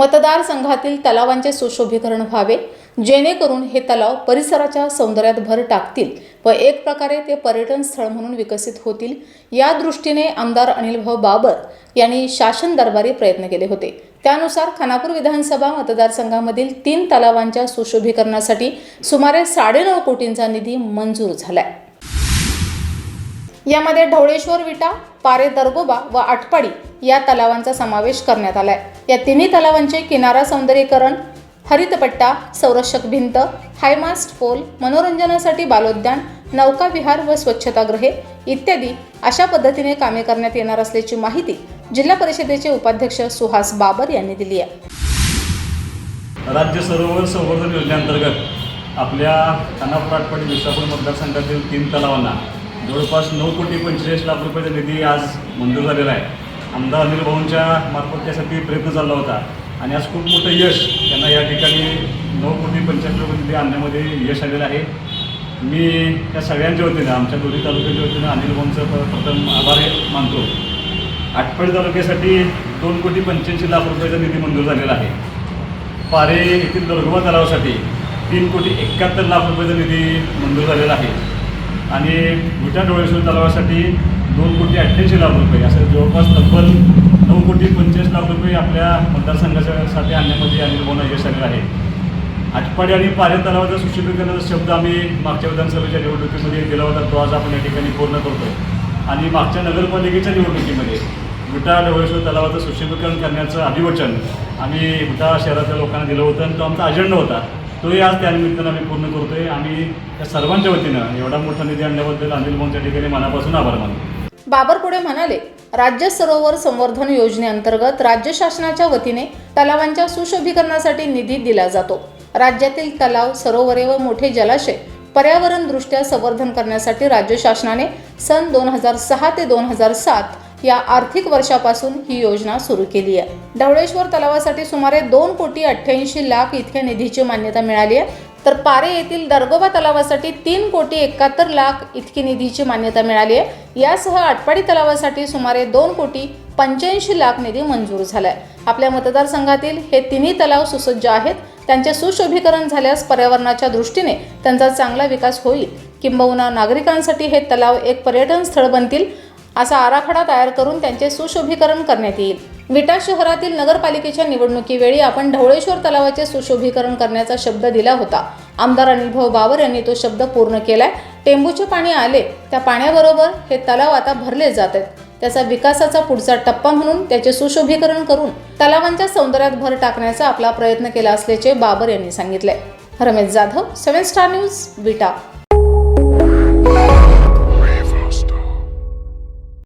मतदारसंघातील तलावांचे सुशोभीकरण व्हावे जेणेकरून हे तलाव परिसराच्या सौंदर्यात भर टाकतील व एक प्रकारे ते पर्यटन स्थळ म्हणून विकसित होतील. या दृष्टीने आमदार अनिलभाऊ बाबर यांनी शासन दरबारी प्रयत्न केले होते. त्यानुसार खानापूर विधानसभा मतदारसंघामधील तीन तलावांच्या सुशोभीकरणासाठी सुमारे साडेनऊ कोटींचा निधी मंजूर झालाय. यामध्ये ढवळेश्वर विटा पारे दरगोबा व आटपाडी या तलावांचा समावेश करण्यात आलाय. या तिन्ही तलावांचे किनारा सौंदर्यीकरण हरितपट्टा संरक्षक भिंत हायमास्ट पोल मनोरंजनासाठी बालोद्यान नौका विहार व स्वच्छतागृहे इत्यादी अशा पद्धतीने कामे करण्यात येणार असल्याची माहिती जिल्हा परिषदेचे उपाध्यक्ष सुहास बाबर यांनी दिली आहे. राज्य सरोवर संवर्धन योजनेअंतर्गत आपल्या खानापूर आटपाडी विसापूर मतदारसंघातील तीन तलावांना जवळपास नऊ कोटी पंचेचाळीस लाख रुपयाचा निधी आज मंजूर झालेला आहे. आमदार अनिल भाऊंच्या मार्फत त्यासाठी प्रयत्न चालला होता. आणि आज खूप मोठं यश त्यांना या ठिकाणी नऊ कोटी पंच्याऐंशी रुपये निधी आणण्यामध्ये यश आलेलं आहे. मी त्या सगळ्यांच्या वतीनं आमच्या दोन्ही तालुक्याच्या वतीनं अनिल भाऊंचं प्रथम आभार मानतो. आटपाडी तालुक्यासाठी दोन कोटी पंच्याऐंशी लाख रुपयाचा निधी मंजूर झालेला आहे. पारे येथील दर्गोबा तलावासाठी तीन कोटी एकाहत्तर लाख रुपयाचा निधी मंजूर झालेला आहे. आणि विटा डोळेश्वर तलावासाठी दोन कोटी अठ्ठ्याऐंशी लाख रुपये असं जवळपास तब्बल नऊ कोटी पंचवीस लाख रुपये आपल्या मतदारसंघासाठी आणण्यामध्ये अनिल भाऊंना यश आलेलं आहे. आटपाडी आणि पारे तलावाचा सुशोभीकरणाचा शब्द आम्ही मागच्या विधानसभेच्या निवडणुकीमध्ये दिला होता तो आज आपण या ठिकाणी पूर्ण करतो. आणि मागच्या नगरपालिकेच्या निवडणुकीमध्ये विटा डोळेश्वर तलावाचं सुशोभीकरण करण्याचं अभिवचन आम्ही विटा शहरातल्या लोकांना दिलं होतं आणि तो आमचा अजेंडा होता. तोही आज त्यानिमित्तानं आम्ही पूर्ण करतो आहे आम्ही त्या सर्वांच्या वतीनं एवढा मोठा निधी आणल्याबद्दल अनिल भाऊंच्या ठिकाणी मनापासून आभार मानतो. बाबर पुढे म्हणाले राज्य सरोवर संवर्धन योजनेअंतर्गत राज्य शासनाच्या वतीने तलावांच्या सुशोभीकरणासाठी निधी दिला जातो. राज्यातील तलाव सरोवरे व मोठे जलाशय पर्यावरण दृष्ट्या संवर्धन करण्यासाठी राज्य शासनाने सन दोन हजार सहा ते दोन हजार सात या आर्थिक वर्षापासून ही योजना सुरू केली आहे. ढवळेश्वर तलावासाठी सुमारे दोन कोटी अठ्ठ्याऐंशी लाख इतक्या निधीची मान्यता मिळाली आहे. तर पारे येथील दर्गोबा तलावासाठी तीन कोटी एकाहत्तर लाख इतकी निधीची मान्यता मिळाली आहे. यासह आटपाडी तलावासाठी सुमारे दोन कोटी पंच्याऐंशी लाख निधी मंजूर झालाय. आपल्या मतदारसंघातील हे तिन्ही तलाव सुसज्ज आहेत. त्यांचे सुशोभीकरण झाल्यास पर्यावरणाच्या दृष्टीने त्यांचा चांगला विकास होईल. किंबहुना नागरिकांसाठी हे तलाव एक पर्यटन स्थळ बनतील. असा आराखडा तयार करून त्यांचे सुशोभीकरण करण्यात येईल. विटा शहरातील नगरपालिकेच्या निवडणुकीवेळी आपण ढवळेश्वर तलावाचे सुशोभीकरण करण्याचा शब्द दिला होता. आमदार अनिलभाऊ बाबर यांनी तो शब्द पूर्ण केलाय. टेंबूचे पाणी आले त्या पाण्याबरोबर हे तलाव आता भरले जात आहेत त्याचा विकासाचा पुढचा टप्पा म्हणून त्याचे सुशोभीकरण करून तलावांच्या सौंदर्यात भर टाकण्याचा आपला प्रयत्न केला असल्याचे बाबर यांनी सांगितले Ramesh Jadhav seven star news Vita.